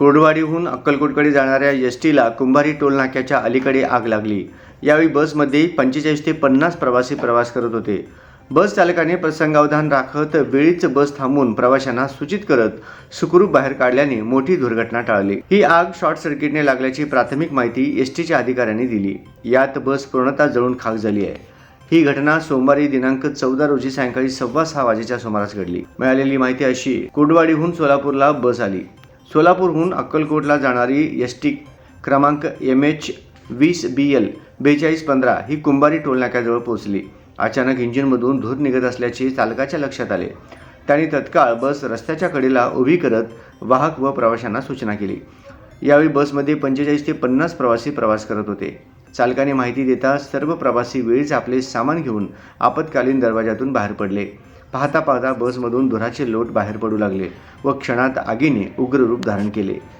कोरडवाडीहून अक्कलकोटकडे जाणाऱ्या एस टीला कुंभारी टोल नाक्याच्या अलीकडे आग लागली. यावेळी बसमध्ये पंचेचाळीस ते पन्नास प्रवासी प्रवास करत होते. बस चालकाने प्रसंगावधान राखत वेळीच बस थांबवून प्रवाशांना सूचित करत सुखरूप बाहेर काढल्याने मोठी दुर्घटना टाळली. ही आग शॉर्ट सर्किटने लागल्याची प्राथमिक माहिती एस टीच्या अधिकाऱ्यांनी दिली. यात बस पूर्णतः जळून खाक झाली आहे. ही घटना सोमवारी दिनांक चौदा रोजी सायंकाळी सव्वा सहा वाजेच्या सुमारास घडली. मिळालेली माहिती अशी कुडवाडीहून सोलापूरला बस आली. सोलापूरहून अक्कलकोटला जाणारी एस टी क्रमांक एम एच वीस बी एल बेचाळीस पंधरा ही कुंभारी टोलनाक्याजवळ पोहोचली. अचानक इंजिनमधून धूर निघत असल्याचे चालकाच्या लक्षात आले. त्यांनी तत्काळ बस रस्त्याच्या कडेला उभी करत वाहक व प्रवाशांना सूचना केली. यावेळी बसमध्ये पंचेचाळीस ते पन्नास प्रवासी प्रवास करत होते. चालकाने माहिती देता सर्व प्रवासी वेळीच आपले सामान घेऊन आपत्कालीन दरवाजातून बाहेर पडले. पाहता पाहता बसमधून धुराचे लोट बाहेर पडू लागले व क्षणात आगीने उग्र रूप धारण केले.